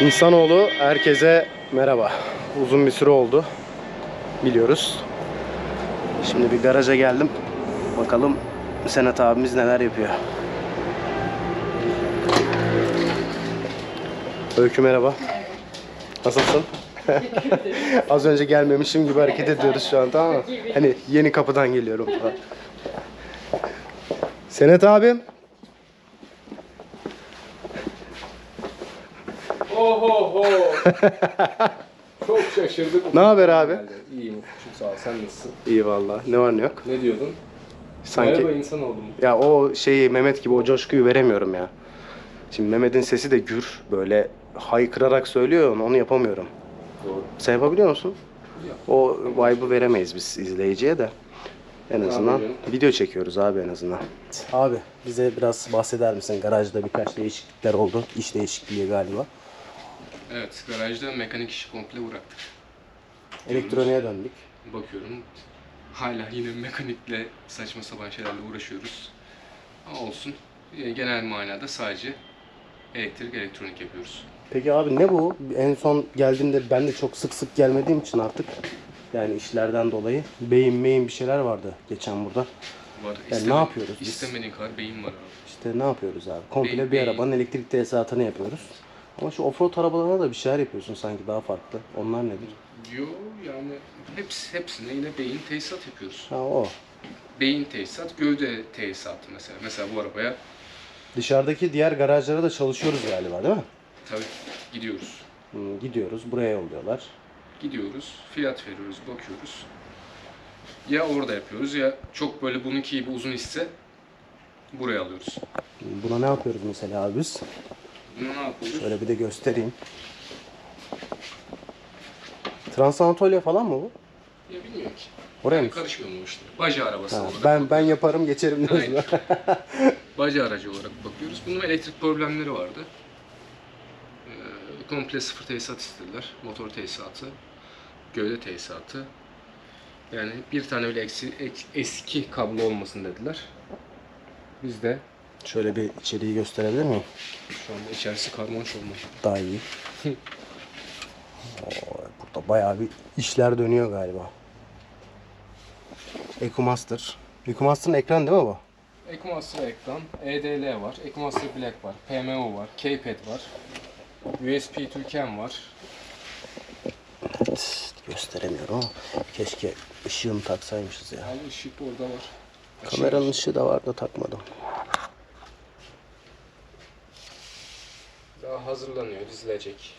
İnsanoğlu herkese merhaba. Uzun bir süre oldu. Biliyoruz. Şimdi bir garaja geldim. Bakalım Senat abimiz neler yapıyor. Öykü merhaba. Nasılsın? Az önce gelmemişim gibi hareket ediyoruz şu an tamam mı? Hani yeni kapıdan geliyorum. Senet abim. Oho ho. Çok şaşırdık. Ne haber abi? İyiyim Ufuk'cum sağ ol. Sen nasılsın? İyi valla. Ne var ne yok. Ne diyordun? Sanki Merhaba insan oldum. ya o şeyi Mehmet gibi o coşkuyu veremiyorum ya. Şimdi Mehmet'in sesi de gür böyle haykırarak söylüyor onu, onu yapamıyorum. Doğru. Sen yapabiliyor musun? O vibe'ı veremeyiz biz izleyiciye de. En azından yapıyorum? video çekiyoruz abi en azından. Abi bize biraz bahseder misin? Garajda birkaç değişiklikler oldu. İş değişikliği galiba. Evet, garajda mekanik işi komple bıraktık. Elektroniğe döndük. Bakıyorum hala yine mekanikle saçma sapan şeylerle uğraşıyoruz. Ama olsun. e, Genel manada sadece elektrik, elektronik yapıyoruz. Peki abi ne bu? En son geldiğimde ben de çok sık sık gelmediğim için artık yani işlerden dolayı beyin meyin bir şeyler vardı geçen burada. Var. ne isteme- yapıyoruz biz? İstemediğin kadar beyin var abi. İşte ne yapıyoruz abi? Komple Beyin- bir beyin. arabanın elektrik tesisatını yapıyoruz. Ama şu offroad arabalarına da bir şeyler yapıyorsun sanki daha farklı. Onlar nedir? Yo yani hepsi, hepsine yine beyin tesisat yapıyoruz. Ha o. Beyin tesisat, gövde tesisatı mesela. Mesela bu arabaya Dışarıdaki diğer garajlara da çalışıyoruz galiba değil mi? tabii gidiyoruz. Hmm, gidiyoruz buraya yolluyorlar. Gidiyoruz, fiyat veriyoruz, bakıyoruz. Ya orada yapıyoruz ya çok böyle bununki gibi uzun ise buraya alıyoruz. Buna ne yapıyoruz mesela biz? Şöyle bir de göstereyim. Trans Anatolia falan mı bu? Ya bilmiyorum ki. Oraya Yani mı? karışmıyorum o işte. Baca arabası Ha, olarak. ben ben yaparım geçerim diyorsun. Baca aracı olarak bakıyoruz. Bunun elektrik problemleri vardı. Ee, komple sıfır tesisat istediler. Motor tesisatı, gövde tesisatı. Yani bir tane öyle eksi, ek- eski kablo olmasın dediler. Biz de Şöyle bir içeriği gösterebilir miyim? şu anda içerisi karman çorman. Daha iyi. Oo, burada bayağı bir işler dönüyor galiba. EcoMaster. EcoMaster'ın ekran değil mi bu? EcoMaster ekran, EDL var, EcoMaster Black var, PMO var, Keypad var, USB Türken var. Evet, gösteremiyorum ama keşke ışığını taksaymışız ya. Al ışık orada var. Kameranın ışığı da var da takmadım. Daha hazırlanıyor, dizilecek.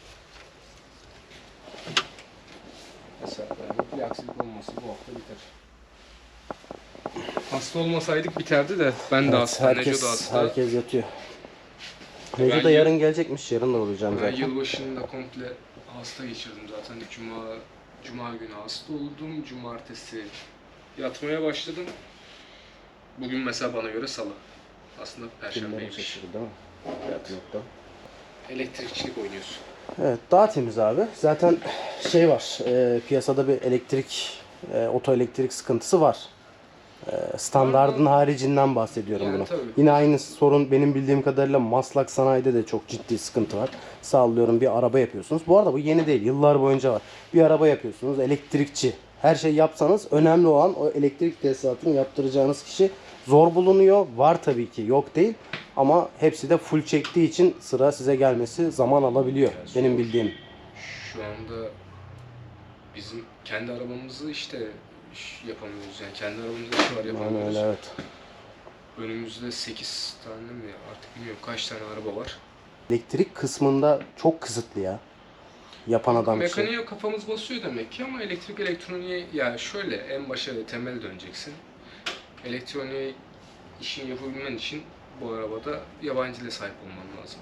Mesela yani bir aksilik olması bu hafta biter. Hasta olmasaydık biterdi de ben de hasta, Neco herkes, da hasta. herkes yatıyor. Ben Neco da yıl- yarın gelecekmiş. Yarın da olacağım Ben zaten. yılbaşında komple hasta geçirdim zaten. Cuma Cuma günü hasta oldum. Cumartesi yatmaya başladım. Bugün mesela bana göre salı. Aslında Günlerim perşembeymiş. şaşırdı değil mi? Yatmaktan. Elektrikçilik oynuyorsun. Evet daha temiz abi. Zaten şey var e, piyasada bir elektrik e, oto elektrik sıkıntısı var. E, standardın haricinden bahsediyorum Yani bunu. tabii. Yine aynı sorun benim bildiğim kadarıyla Maslak Sanayi'de de çok ciddi sıkıntı var. Sallıyorum bir araba yapıyorsunuz. Bu arada bu yeni değil. Yıllar boyunca var. Bir araba yapıyorsunuz. Elektrikçi. Her şey yapsanız önemli olan o elektrik tesisatını yaptıracağınız kişi zor bulunuyor. Var tabii ki yok değil. Ama hepsi de full çektiği için sıra size gelmesi zaman alabiliyor. Benim bildiğim. Şu anda bizim kendi arabamızı işte iş yapamıyoruz yani kendi arabamızda iş var Aynen yapamıyoruz. öyle evet. Önümüzde 8 tane mi artık bilmiyorum kaç tane araba var. Elektrik kısmında çok kısıtlı ya. Yapan adam. Mekaniğe kafamız basıyor demek ki ama elektrik elektroniğe yani şöyle en başa temel döneceksin. Elektroniğe işin yapabilmen için bu arabada yabancı dile sahip olman lazım.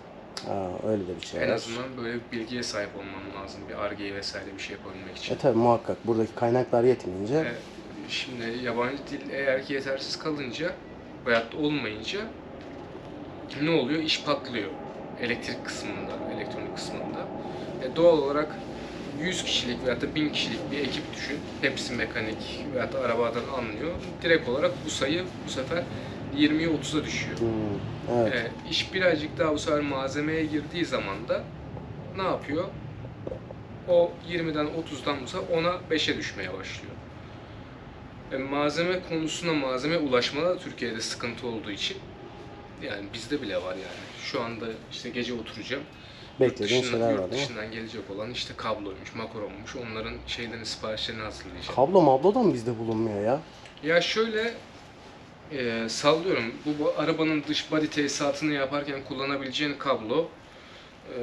Ha, öyle de bir şey En var. azından böyle bir bilgiye sahip olman lazım. Bir arge vesaire bir şey yapabilmek için. E tabi muhakkak buradaki kaynaklar yetmeyince E, Şimdi yabancı dil eğer ki yetersiz kalınca veyahut da olmayınca ne oluyor? İş patlıyor. Elektrik kısmında, elektronik kısmında. E, doğal olarak 100 kişilik veyahut da 1000 kişilik bir ekip düşün. Hepsi mekanik veyahut da arabadan anlıyor. Direkt olarak bu sayı bu sefer 20'ye 30'a düşüyor. Hmm, evet. E, iş birazcık daha bu sefer malzemeye girdiği zaman da ne yapıyor? O 20'den 30'dan mesela 10'a 5'e düşmeye başlıyor. E, malzeme konusuna malzeme ulaşmada da Türkiye'de sıkıntı olduğu için yani bizde bile var yani. Şu anda işte gece oturacağım. Beklediğin Yurt şeyler var değil mi? dışından gelecek olan işte kabloymuş, makaronmuş onların şeylerini siparişlerini hazırlayacağım. Kablo mablo da mı bizde bulunmuyor ya? Ya şöyle e, sallıyorum bu, bu arabanın dış body tesisatını yaparken kullanabileceğin kablo e,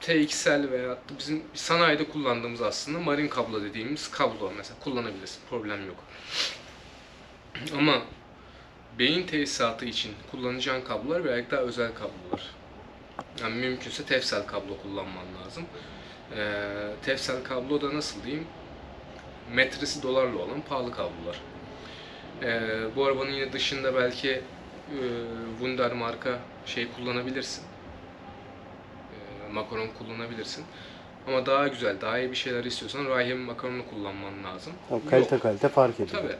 TXL veya bizim sanayide kullandığımız aslında marin kablo dediğimiz kablo mesela kullanabilirsin problem yok. Ama beyin tesisatı için kullanacağın kablolar birazcık daha özel kablolar. Yani mümkünse tefsel kablo kullanman lazım. Ee, tefsel kablo da nasıl diyeyim? Metresi dolarla olan pahalı kablolar. Ee, bu arabanın yine dışında belki e, Wunder marka şey kullanabilirsin. Ee, makaron kullanabilirsin. Ama daha güzel, daha iyi bir şeyler istiyorsan Rayhem makaronu kullanman lazım. Tamam, kalite Yok. kalite fark ediyor. Tabii.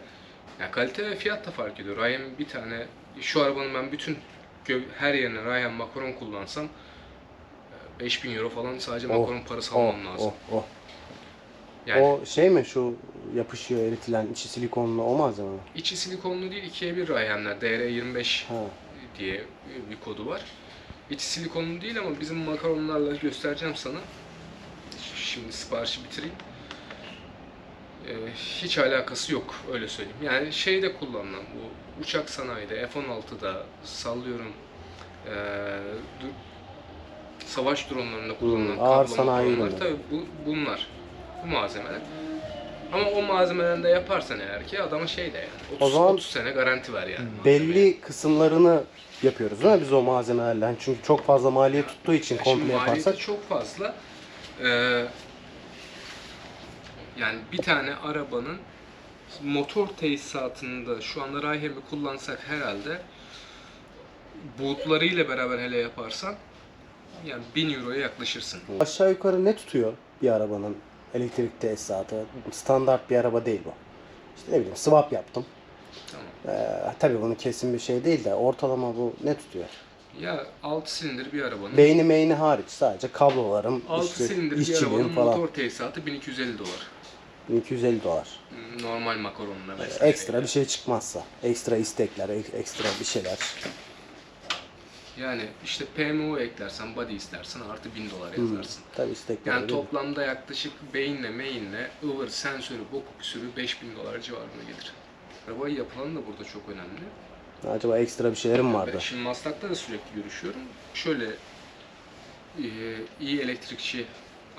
Ya kalite ve fiyat da fark ediyor. Rayhem bir tane şu arabanın ben bütün her yerine Rayhem makaron kullansam e, 5000 euro falan sadece Oh, makaron parası Oh, almam lazım. oh, oh. Yani O şey mi şu yapışıyor eritilen içi silikonlu o malzeme mi? içi silikonlu değil ikiye bir Rayhem'ler DR25 Ha. diye bir kodu var. İçi silikonlu değil ama bizim makaronlarla göstereceğim sana. Şimdi siparişi bitireyim. Ee, hiç alakası yok öyle söyleyeyim. Yani şeyde kullanılan bu uçak sanayide F-16'da sallıyorum ee, savaş dronlarında kullanılan ağır sanayi ürünleri. tabii bu, bunlar. Bu malzemeler. Ama o malzemeden de yaparsan eğer ki adama şey de yani 30, O zaman 30 sene garanti ver yani. malzemeye. Belli kısımlarını yapıyoruz değil mi biz o malzemelerle? Yani Çünkü çok fazla maliyet tuttuğu için Ya şimdi komple yaparsak. çok fazla. Ee, yani bir tane arabanın motor tesisatında şu anda Rayhem'i kullansak herhalde bulutlarıyla beraber hele yaparsan yani 1000 euroya yaklaşırsın. Aşağı yukarı ne tutuyor bir arabanın elektrik tesisatı? Standart bir araba değil bu. İşte ne bileyim swap yaptım. Tamam. Ee, tabii bunun kesin bir şey değil de ortalama bu ne tutuyor? Ya 6 silindir bir arabanın Beyni meyni hariç sadece kablolarım, 6 işte silindir bir arabanın falan. motor tesisatı 1250 dolar. 1250 dolar. Normal makaronla vesaire. Ekstra bir şey çıkmazsa. Ekstra istekler, ek- ekstra bir şeyler. Yani işte PMO eklersen, body istersen artı 1000 dolar yazarsın. Tabii istekler. Yani toplamda yaklaşık beyinle meyinle ıvır, sensörü, bok küsürü 5000 dolar civarına gelir. Arabayı yapılan da burada çok önemli. Acaba ekstra bir şeylerim Ben vardı. şimdi Maslak'ta da sürekli görüşüyorum. Şöyle e, iyi elektrikçi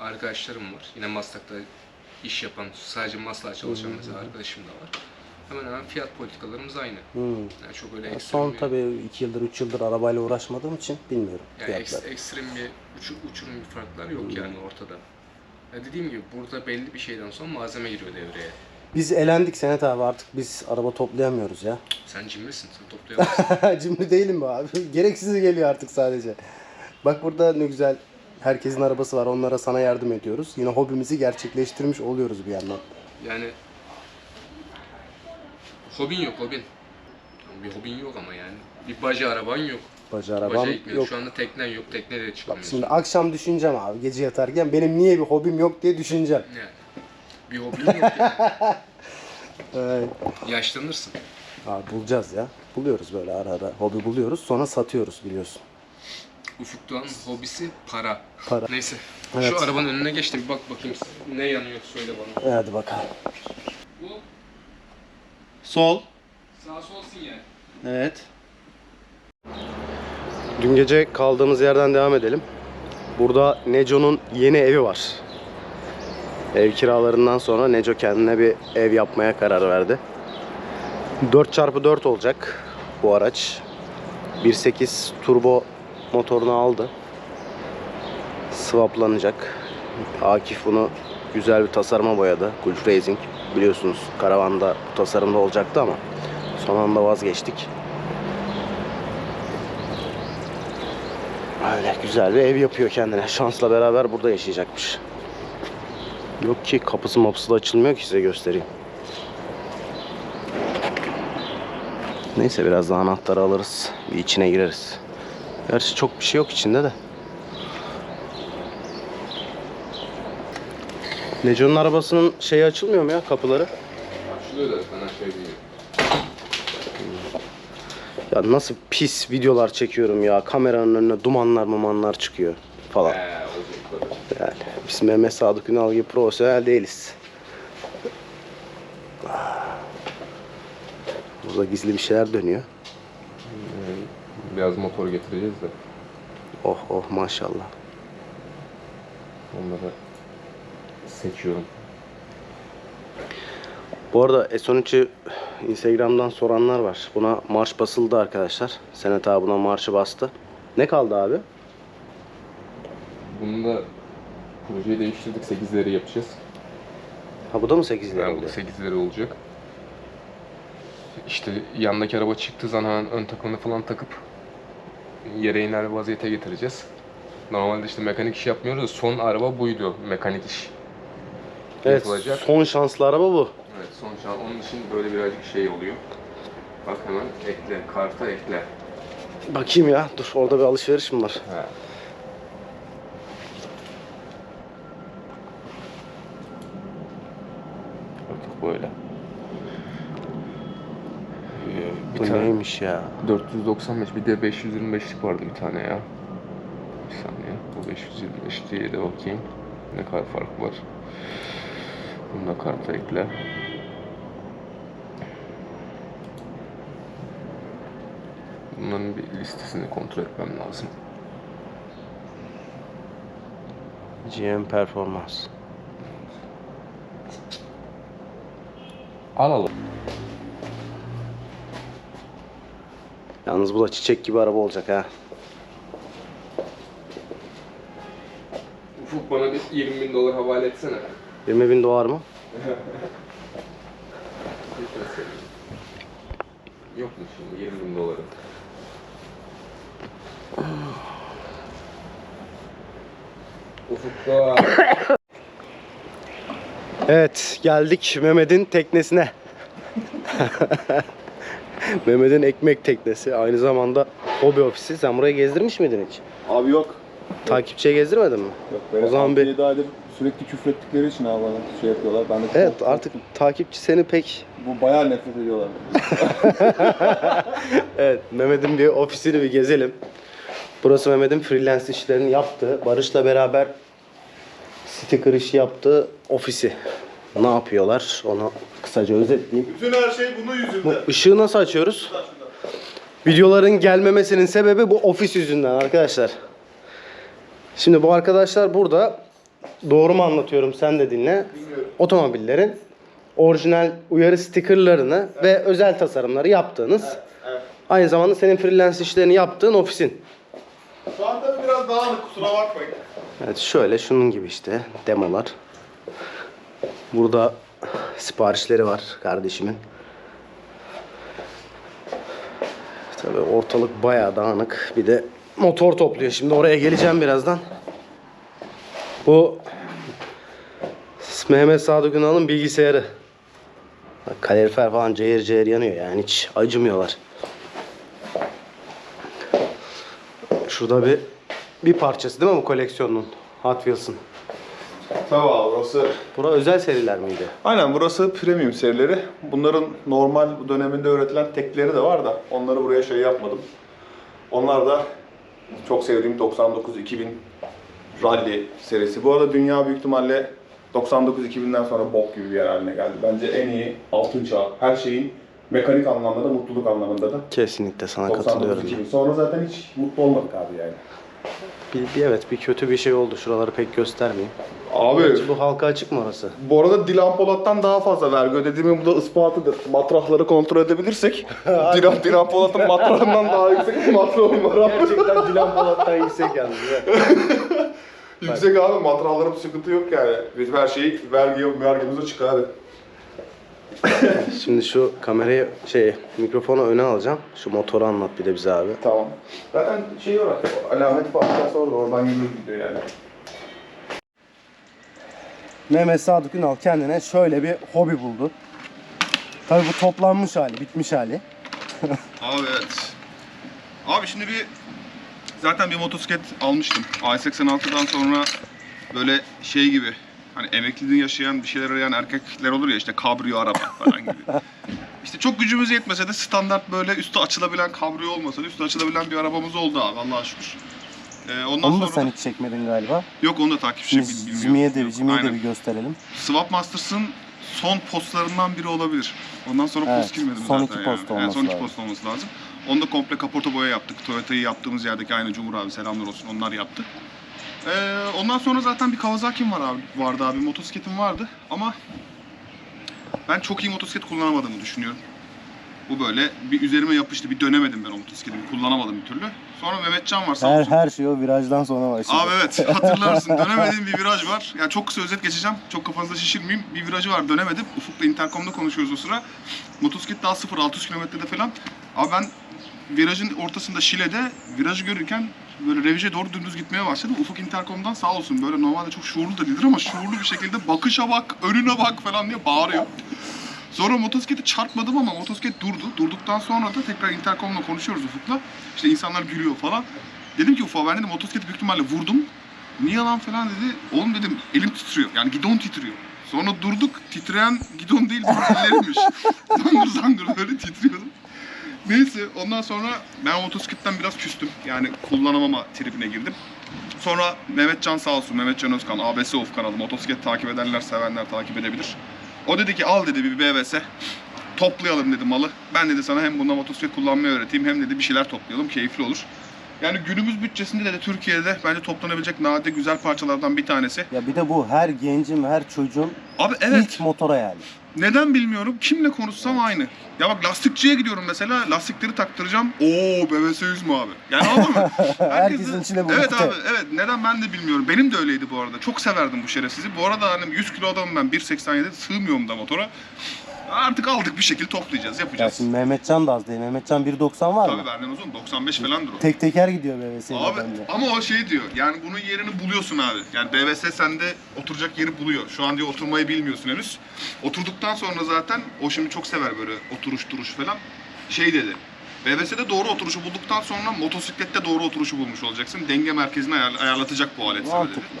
arkadaşlarım var. Yine Maslak'ta iş yapan, sadece Maslak'a çalışan mesela arkadaşım da var. Hemen hemen fiyat politikalarımız aynı. Hmm. Yani çok öyle ekstrem Son bir, tabii 2 yıldır 3 yıldır arabayla uğraşmadığım için bilmiyorum yani fiyatları. ekstrem bir uçu, uçurum bir farklar yok yani ortada. Ya dediğim gibi burada belli bir şeyden sonra malzeme giriyor devreye. Biz elendik Senet abi artık biz araba toplayamıyoruz ya. Sen cimrisin, sen toplayamazsın. Cimri değilim mi abi? Gereksiz geliyor artık sadece. Bak burada ne güzel herkesin arabası var onlara sana yardım ediyoruz. Yine hobimizi gerçekleştirmiş oluyoruz bir yandan. yani hobin yok hobin. Bir hobin yok ama yani. Bir baca araban yok. Baca arabam gitmiyor. yok. Şu anda teknen yok, tekne de Bak çıkamıyorsun. şimdi akşam düşüneceğim abi gece yatarken benim niye bir hobim yok diye düşüneceğim. Yani. Bir hobin yok yani. Ay. Yaşlanırsın. Abi bulacağız ya. Buluyoruz böyle ara ara. Hobi buluyoruz sonra satıyoruz biliyorsun. Ufuk Doğan hobisi para. Para. Neyse. Evet. Şu arabanın önüne geç de bir bak bakayım ne yanıyor söyle bana. Hadi bakalım. Bu Sol. sağ sol sinyal. Evet. Dün gece kaldığımız yerden devam edelim. Burada Neco'nun yeni evi var. Ev kiralarından sonra Neco kendine bir ev yapmaya karar verdi. 4x4 olacak bu araç. 1.8 turbo motorunu aldı. Swaplanacak. Akif bunu güzel bir tasarıma boyadı. Gulf Racing. Biliyorsunuz karavanda bu tasarımda olacaktı ama son anda vazgeçtik. Öyle güzel bir ev yapıyor kendine. Şansla beraber burada yaşayacakmış. Yok ki kapısı mapısı da açılmıyor ki size göstereyim. Neyse biraz daha anahtarı alırız. Bir içine gireriz. Gerçi çok bir şey yok içinde de. Neco'nun arabasının şeyi açılmıyor mu ya kapıları? Açılıyor da sana şey değil. Ya nasıl pis videolar çekiyorum ya. Kameranın önüne dumanlar mumanlar çıkıyor falan. Böyle. Yani biz Mehmet Sadık Ünal gibi profesyonel değiliz. Burada gizli bir şeyler dönüyor. Biraz motor getireceğiz de Oh oh maşallah. onları seçiyorum. Bu arada S13'ü Instagram'dan soranlar var. Buna marş basıldı arkadaşlar. Senet abi buna marşı bastı. Ne kaldı abi? Bunu da projeyi değiştirdik 8'leri yapacağız. Ha bu da mı 8 lira Yani bu oldu? 8'leri olacak. İşte yandaki araba çıktığı zaman hemen ön takımını falan takıp yere iner vaziyete getireceğiz. Normalde işte mekanik iş yapmıyoruz da son araba buydu mekanik iş. Evet yapılacak. son şanslı araba bu. Evet son şu an onun için böyle birazcık şey oluyor. Bak hemen ekle, karta ekle. Bakayım ya dur orada bir alışveriş mi var? He. Bakın böyle. Ee, bir Bu tane neymiş ya? 495 bir de 525'lik vardı bir tane ya. Bir saniye. Bu 525 diye de bakayım. Ne kadar fark var. Bunu da karta ekle. Bunların bir listesini kontrol etmem lazım. GM Performans. Alalım. Yalnız bu da çiçek gibi araba olacak ha. Ufuk bana bir 20 bin dolar havale etsene. 20 bin dolar mı? Yok mu şimdi 20 bin doları? Ufukta Evet geldik Mehmet'in teknesine. Mehmet'in ekmek teknesi. Aynı zamanda hobi ofisi. Sen burayı gezdirmiş miydin hiç? Abi yok. Takipçiye gezdirmedin mi? Yok. O zaman bir- 7 aydır sürekli küfrettikleri için abi bana şey yapıyorlar. Ben de Evet artık takipçi seni pek... bu bayağı nefret ediyorlar. Evet Mehmet'in bir ofisini bir gezelim. Burası Mehmet'in freelance işlerini yaptığı, Barış'la beraber sticker işi yaptığı ofisi. Ne yapıyorlar? Onu kısaca özetleyeyim. Bütün her şey bunun yüzünden. Bu ışığı nasıl açıyoruz? Videoların gelmemesinin sebebi bu ofis yüzünden arkadaşlar. Şimdi bu arkadaşlar burada doğru mu anlatıyorum sen de dinle. Otomobillerin orijinal uyarı stikerlerini ve özel tasarımları yaptığınız aynı zamanda senin freelance işlerini yaptığın ofisin. Şu an tabii biraz dağınık kusura bakmayın. Evet şöyle şunun gibi işte demolar. Burada siparişleri var kardeşimin. Tabii ortalık bayağı dağınık. Bir de motor topluyor. Şimdi oraya geleceğim birazdan. Bu Mehmet Sadık Ünal'ın bilgisayarı. Bak, kalorifer falan cayır cayır yanıyor yani hiç acımıyorlar. Şurada bir bir parçası değil mi bu koleksiyonun? Hot Wheels'ın. Tabii abi burası. Bura özel seriler miydi? Aynen burası premium serileri. Bunların normal döneminde üretilen tekleri de var da onları buraya şey yapmadım. Onlar da çok sevdiğim 99-2000 Rally serisi. Bu arada dünya büyük ihtimalle 99-2000'den sonra bok gibi bir yer haline geldi. Bence en iyi altın çağ. Her şeyin mekanik anlamda da mutluluk anlamında da. Kesinlikle sana katılıyorum. 99-2000. Sonra zaten hiç mutlu olmadık abi yani. Bir, bir evet bir kötü bir şey oldu. Şuraları pek göstermeyeyim. Abi Gerçi bu halka açık mı orası? bu arada Dilan Polat'tan daha fazla vergi ödediğimin bu da ispatıdır. Matrahları kontrol edebilirsek Dilan, Dilan Polat'ın matrahından daha yüksek bir matrahım var abi. Gerçekten Dilan Polat'tan yüksek yalnız. Yüksek abi matrahlarım sıkıntı yok yani. Biz her şeyi vergi, vergimize çıkar abi. Şimdi şu kamerayı şey mikrofonu öne alacağım. Şu motoru anlat bir de bize abi. Tamam. Zaten şey olarak alamet fabrikası orada oradan yürür gidiyor yani. Mehmet Sadık Ünal kendine şöyle bir hobi buldu. Tabii bu toplanmış hali, bitmiş hali. Abi evet. Abi şimdi bir zaten bir motosiklet almıştım. i86'dan sonra böyle şey gibi Hani emekliliğini yaşayan bir şeyler arayan erkekler olur ya işte kabriyo araba falan gibi. İşte çok gücümüz yetmese de standart böyle üstü açılabilen kabriyo olmasa da üstü açılabilen bir arabamız oldu abi Allah'a şükür. Ee, ondan Onu da sonra sen hiç çekmedin galiba. yok onu da takipçi Şimdi bilmiyorum. Jimmy'ye de, Jimmy'ye de bir gösterelim. Swap Masters'ın son postlarından biri olabilir. Ondan sonra Evet, post girmedim son zaten iki yani. post Evet, olması son iki lazım. post olması lazım. Onu da komple kaporta boya yaptık. Toyota'yı yaptığımız yerdeki aynı Cumhur abi selamlar olsun onlar yaptı. Ee, ondan sonra zaten bir Kawasaki'm var abi, vardı abi, motosikletim vardı ama ben çok iyi motosiklet kullanamadığımı düşünüyorum. Bu böyle bir üzerime yapıştı, bir dönemedim ben o motosikletimi, kullanamadım bir türlü. Sonra Mehmetcan var sağ Her, olsun. her şey o virajdan sonra başladı. Abi evet hatırlarsın dönemediğim bir viraj var. Yani çok kısa özet geçeceğim. Çok kafanızda şişirmeyeyim. Bir virajı var dönemedim. Ufuk'la interkomda konuşuyoruz o sıra. Motosiklet daha 0-600 kilometrede falan. Abi ben virajın ortasında Şile'de virajı görürken böyle revize doğru dümdüz gitmeye başladım. Ufuk interkomdan sağ olsun böyle normalde çok şuurlu da değildir ama şuurlu bir şekilde bakışa bak, önüne bak falan diye bağırıyor. Sonra motosikleti çarpmadım ama motosiklet durdu. Durduktan sonra da tekrar interkomla konuşuyoruz Ufuk'la. İşte insanlar gülüyor falan. Dedim ki Ufuk ben dedim motosikleti büyük ihtimalle vurdum. Niye lan falan dedi. Oğlum dedim elim titriyor. Yani gidon titriyor. Sonra durduk. Titreyen gidon değil benim ellerimmiş. zangır zangır böyle titriyordum. Neyse ondan sonra ben motosikletten biraz küstüm. Yani kullanamama tribine girdim. Sonra Mehmet Can sağ olsun, Mehmet Can Özkan, ABS Uf kanalı, motosiklet takip edenler, sevenler takip edebilir. O dedi ki al dedi bir BBS, toplayalım dedi malı. Ben dedi sana hem bundan motosiklet kullanmayı öğreteyim hem dedi bir şeyler toplayalım, keyifli olur. Yani günümüz bütçesinde de, de Türkiye'de bence toplanabilecek nadide güzel parçalardan bir tanesi. Ya bir de bu her gencin her çocuğun Abi evet, ilk motor hayali. Neden bilmiyorum. Kimle konuşsam aynı. Ya bak lastikçiye gidiyorum mesela. Lastikleri taktıracağım. Oo BBS 100 mu abi? Yani anladın mı? Herkesin içine bu Evet abi evet. Neden ben de bilmiyorum. Benim de öyleydi bu arada. Çok severdim bu şerefsizi. Bu arada hani 100 kilo adamım ben. 1.87 sığmıyorum da motora. Artık aldık bir şekilde toplayacağız. Ya Yapacağız. şimdi Mehmetcan da az değil. Mehmetcan 1.90 var Tabii mı? benden uzun. 95 falandır o. Tek teker gidiyor BBS'yle Abi bende. ama o şey diyor. Yani bunun yerini buluyorsun abi. Yani BVS sende oturacak yeri buluyor. Şu an diyor oturmayı bilmiyorsun henüz. Oturduktan sonra zaten o şimdi çok sever böyle oturuş duruş falan. Şey dedi. BVS'de doğru oturuşu bulduktan sonra motosiklette doğru oturuşu bulmuş olacaksın. Denge merkezini ayar- ayarlatacak bu alet sana dedi. Mantıklı.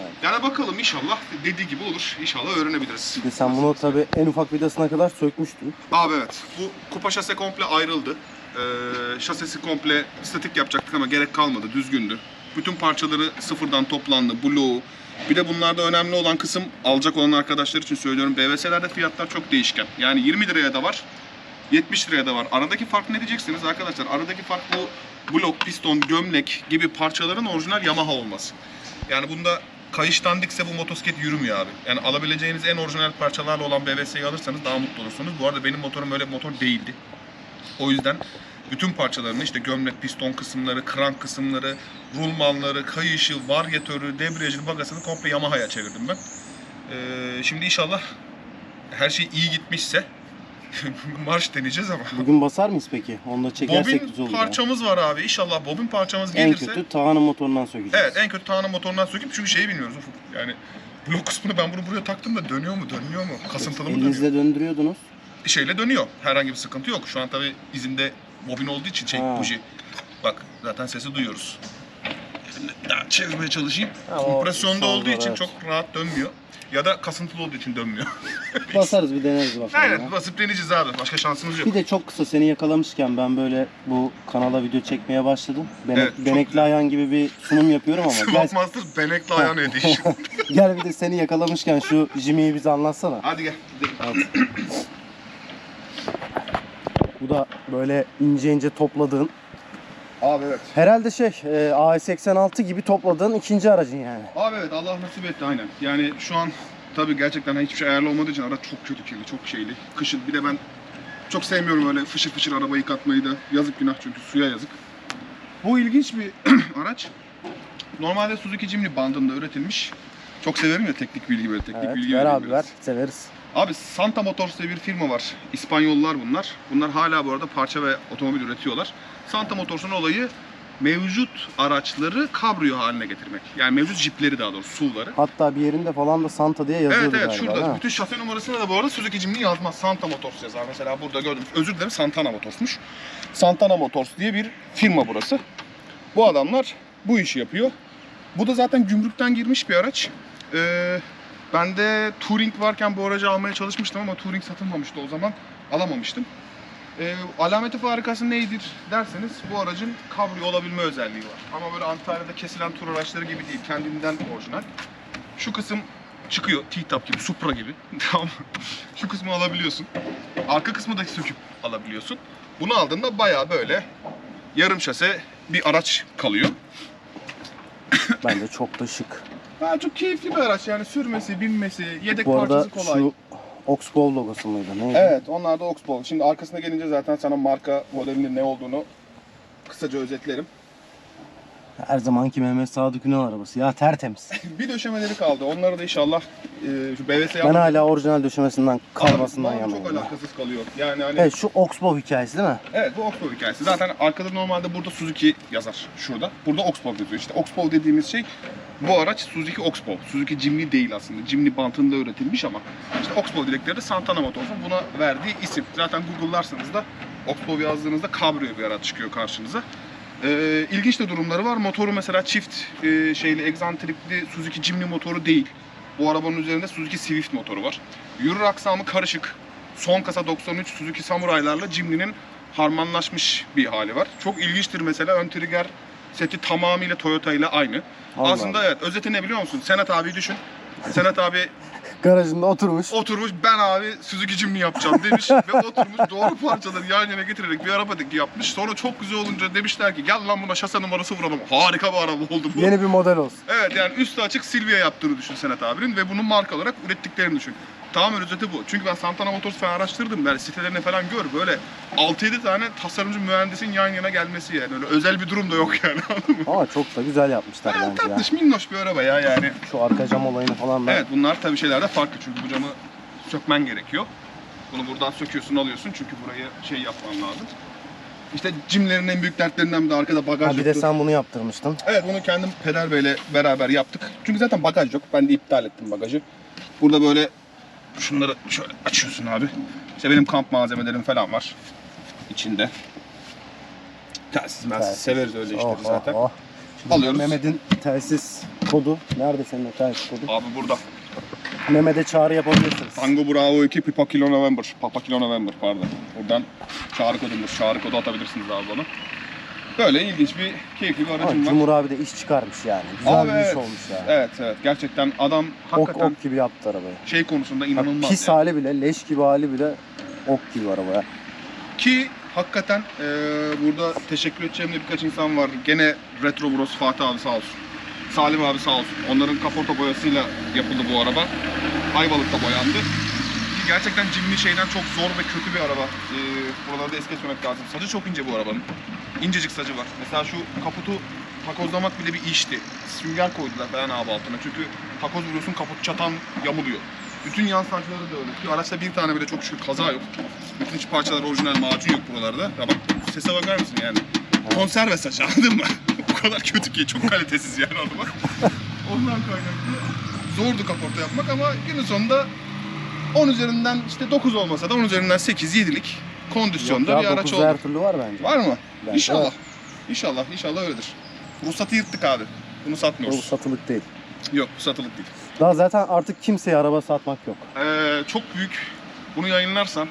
Evet. Yani bakalım inşallah dediği gibi olur. İnşallah öğrenebiliriz. Bir de sen bunu tabii en ufak vidasına kadar sökmüştün. Abi evet. Bu kupa şase komple ayrıldı. Ee, şasesi komple statik yapacaktık ama gerek kalmadı. Düzgündü. Bütün parçaları sıfırdan toplandı. Bloğu. Bir de bunlarda önemli olan kısım alacak olan arkadaşlar için söylüyorum. BVS'lerde fiyatlar çok değişken. Yani 20 liraya da var. 70 liraya da var. Aradaki fark ne diyeceksiniz arkadaşlar? Aradaki fark bu blok, piston, gömlek gibi parçaların orijinal Yamaha olması. Yani bunda kayış dandikse bu motosiklet yürümüyor abi. Yani alabileceğiniz en orijinal parçalarla olan BVS'yi alırsanız daha mutlu olursunuz. Bu arada benim motorum öyle bir motor değildi. O yüzden bütün parçalarını işte gömlek, piston kısımları, krank kısımları, rulmanları, kayışı, varyatörü, debriyajını, bagasını komple Yamaha'ya çevirdim ben. Ee, şimdi inşallah her şey iyi gitmişse marş deneyeceğiz ama. Bugün basar mıyız peki? Onu da çekersek güzel Bobin olur. ya. parçamız var abi. İnşallah bobin parçamız En gelirse. kötü Tağan'ın motorundan sökeceğiz. Evet en kötü tane motorundan söküp çünkü şeyi bilmiyoruz Ufuk. Yani blok kısmını ben bunu buraya taktım da dönüyor mu dönmüyor mu? Kasıntılı mı dönüyor? Elinizle döndürüyordunuz. Şeyle dönüyor. Herhangi bir sıkıntı yok. Şu an tabi izinde bobin olduğu için şey Ha. buji. Bak zaten sesi duyuyoruz. Daha çevirmeye çalışayım. Ha, o Kompresyonda olduğu var, için evet. çok rahat dönmüyor. Ya da kasıntılı olduğu için dönmüyor. Basarız bir deneriz bakalım. Aynen ya. basıp deneyeceğiz abi. Başka şansımız yok. Bir de çok kısa seni yakalamışken ben böyle bu kanala video çekmeye başladım. Benek, Evet, çok benekli ayağın gibi bir sunum yapıyorum ama gel, Swap Master benekli ayağını edition. gel bir de seni yakalamışken şu Jimmy'yi bize anlatsana. Hadi gel. Evet. Bu da böyle ince ince topladığın, Abi evet. herhalde şey e, AS86 gibi topladığın ikinci aracın yani. Abi evet Allah nasip etti aynen. Yani şu an tabii gerçekten hiçbir şey ayarlı olmadığı için araç çok kötü kirli, çok şeyli. Kışın bir de ben çok sevmiyorum öyle fışır fışır araba yıkatmayı da. Yazık günah çünkü suya yazık. Bu ilginç bir araç. Normalde Suzuki Jimny bandında üretilmiş. Çok severim ya teknik bilgi böyle teknik Evet, bilgi ver abi biraz. ver, severiz. Abi Santa Motors diye bir firma var. İspanyollar bunlar. Bunlar hala bu arada parça ve otomobil üretiyorlar. Santa Motors'un olayı mevcut araçları kabrio haline getirmek. Yani mevcut jipleri daha doğrusu SUV'ları. Hatta bir yerinde falan da Santa diye Evet yazıyordu evet galiba. şurada. Bütün şase numarasını da bu arada Suzuki Jimny yazmaz. Santa Motors yazar. Mesela burada gördüm. Özür dilerim Santana Motors'muş. Santana Motors diye bir firma burası. Bu adamlar bu işi yapıyor. Bu da zaten gümrükten girmiş bir araç. Ee, Bende Touring varken bu aracı almaya çalışmıştım ama Touring satılmamıştı o zaman. Alamamıştım. Ee, alameti farikası nedir derseniz bu aracın kabrio olabilme özelliği var. Ama böyle Antalya'da kesilen tur araçları gibi değil. Kendinden orijinal. Şu kısım çıkıyor. T-Top gibi, Supra gibi. Tamam? Şu kısmı alabiliyorsun. Arka kısmı da söküp alabiliyorsun. Bunu aldığında bayağı böyle yarım şase bir araç kalıyor. Bence çok da şık. Ha, çok keyifli bir araç yani sürmesi, binmesi, yedek Bu arada parçası kolay. şu Oxbow logosu muydu? Neydi? Evet, onlar da Oxbow. Şimdi arkasına gelince zaten sana marka modelinin ne olduğunu kısaca özetlerim. Her zamanki Mehmet Sadık Ünal arabası. Ya tertemiz. bir döşemeleri kaldı. Onları da inşallah e, şu BVS Ben hala orijinal döşemesinden kalmasından Çok yanayım. ya. alakasız kalıyor. Yani hani Evet şu Oxbow hikayesi değil mi? Evet bu Oxbow hikayesi. Zaten arkada normalde burada Suzuki yazar şurada. Burada Oxbow yazıyor. İşte Oxbow dediğimiz şey bu araç Suzuki Oxbow. Suzuki Jimny değil aslında. Jimny bantında üretilmiş ama işte Oxbow dedikleri de Santana Motors'un buna verdiği isim. Zaten Google'larsanız da Oxbow yazdığınızda kabrio bir araç çıkıyor karşınıza. Ee, ilginç de durumları var. Motoru mesela çift e, şeyli egzantrikli Suzuki Jimny motoru değil. Bu arabanın üzerinde Suzuki Swift motoru var. Yürür aksamı karışık. Son kasa 93 Suzuki Samurai'larla Jimny'nin harmanlaşmış bir hali var. Çok ilginçtir mesela ön trigger seti tamamıyla Toyota ile aynı. Allah Aslında Allah. evet özeti ne biliyor musun? Senat abi düşün. Senat abi Garajında oturmuş. oturmuş ben abi Suzuki Jimny yapacağım demiş ve oturmuş doğru parçaları yan yana getirerek bir araba yapmış. Sonra çok güzel olunca demişler ki gel lan buna şase numarası vuralım. Harika bir araba oldu bu. Yeni bir model olsun. Evet yani üstü açık Silvia yaptığını düşün Senat abinin ve bunu marka olarak ürettiklerini düşün. Tamamen özeti bu. Çünkü ben Santana Motors falan araştırdım. Yani sitelerine falan gör böyle 6-7 tane tasarımcı mühendisin yan yana gelmesi yani. Öyle özel bir durum da yok yani anladın mı? Ama çok da güzel yapmışlar Yani bence ya. tatlış minnoş bir araba ya yani. Şu arka cam olayını falan ben Evet bunlar tabii şeylerde farklı çünkü bu camı sökmen gerekiyor. Bunu buradan söküyorsun alıyorsun çünkü burayı şey yapman lazım. İşte cimlerin en büyük dertlerinden bir de arkada bagaj Ha, bir de yoktu. sen bunu yaptırmıştın. Evet bunu kendim Peder Bey'le beraber yaptık. Çünkü zaten bagaj yok. Ben de iptal ettim bagajı. Burada böyle şunları şöyle açıyorsun abi. İşte benim kamp malzemelerim falan var içinde. Telsiz Telsiz. severiz öyle işleri zaten. Şimdi Alıyoruz. Mehmet'in telsiz kodu. Nerede senin o telsiz kodu? Abi burada. Mehmet'e çağrı yapabilirsiniz. Tango Bravo 2 Papa Kilo November. Papa Kilo November pardon. Buradan çağrı kodumuz. Çağrı kodu atabilirsiniz abi bana. Böyle ilginç bir keyifli bir Ama aracım var. Cumhur abi de iş çıkarmış yani. Güzel Abi bir iş evet. olmuş yani. Evet evet gerçekten adam Ok hakikaten ok gibi yaptı arabayı. şey konusunda Bak, inanılmaz. pis yani. hali bile, leş gibi hali bile ok gibi araba ya. Ki hakikaten eee, burada teşekkür edeceğim de birkaç insan var. Gene Retro Bros Fatih abi sağ olsun. Salim abi sağ olsun. Onların kaporta boyasıyla yapıldı bu araba. Ayvalık'ta boyandı. Ki gerçekten Jimny şeyden çok zor ve kötü bir araba. Eee buralarda es geçmemek lazım. Sacı çok ince bu arabanın. İncecik sacı var. Mesela şu kaputu takozlamak bile bir işti. Sünger koydular falan abi altına. Çünkü takoz vuruyorsun kaput çatan yamuluyor. Bütün yan sancıları da öyle. Şu araçta bir tane bile çok şükür kaza yok. Bütün iç parçalar orijinal macun yok buralarda. Ya bak sese bakar mısın yani? Konserve saç anladın mı? o kadar kötü ki çok kalitesiz yani araba. Ondan kaynaklı zordu kaporta yapmak ama günün sonunda 10 üzerinden işte 9 olmasa da 10 üzerinden 8 7'lik kondisyonda Yok bir ya, araç dokuz oldu. her türlü var bence. Var mı? Bence inşallah. var. İnşallah, inşallah öyledir. Ruhsatı yırttık abi. Bunu Bu satmıyoruz. satılık değil. Yok, bu satılık değil. Daha zaten artık kimseye araba satmak yok. Ee, çok büyük. Bunu yayınlarsan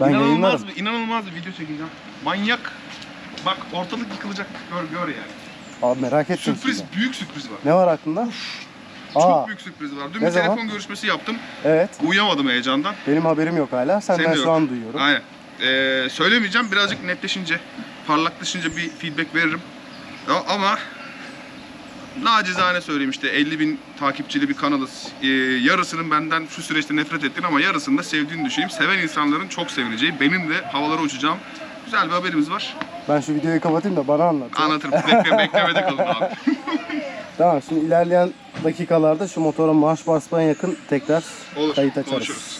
Ben inanılmaz yayınlarım. bir inanılmaz bir video çekeceğim. Manyak. Bak ortalık yıkılacak. Gör gör yani. Abi merak ettim Sürpriz, şimdi. büyük sürpriz var. Ne var aklında? Çok Aa, büyük sürpriz var. Dün Ne bir zaman? telefon görüşmesi yaptım. evet. Uyuyamadım heyecandan. Benim haberim yok hala. Senden Senin de şu yok. an duyuyorum. Aynen. Ee, söylemeyeceğim. Birazcık netleşince, parlaklaşınca bir feedback veririm. Ya, ama nacizane söyleyeyim işte 50 bin takipçili bir kanalız. Ee, yarısının benden şu süreçte nefret ettiğini ama yarısını da sevdiğini düşüneyim. Seven insanların çok sevineceği, benim de havalara uçacağım. Güzel bir haberimiz var. Ben şu videoyu kapatayım da bana anlat. ya. Anlatırım. Bekle, beklemede kalın abi. Tamam şimdi ilerleyen dakikalarda şu motora marş basmaya yakın tekrar Olur. kayıt açarız. Konuşuruz.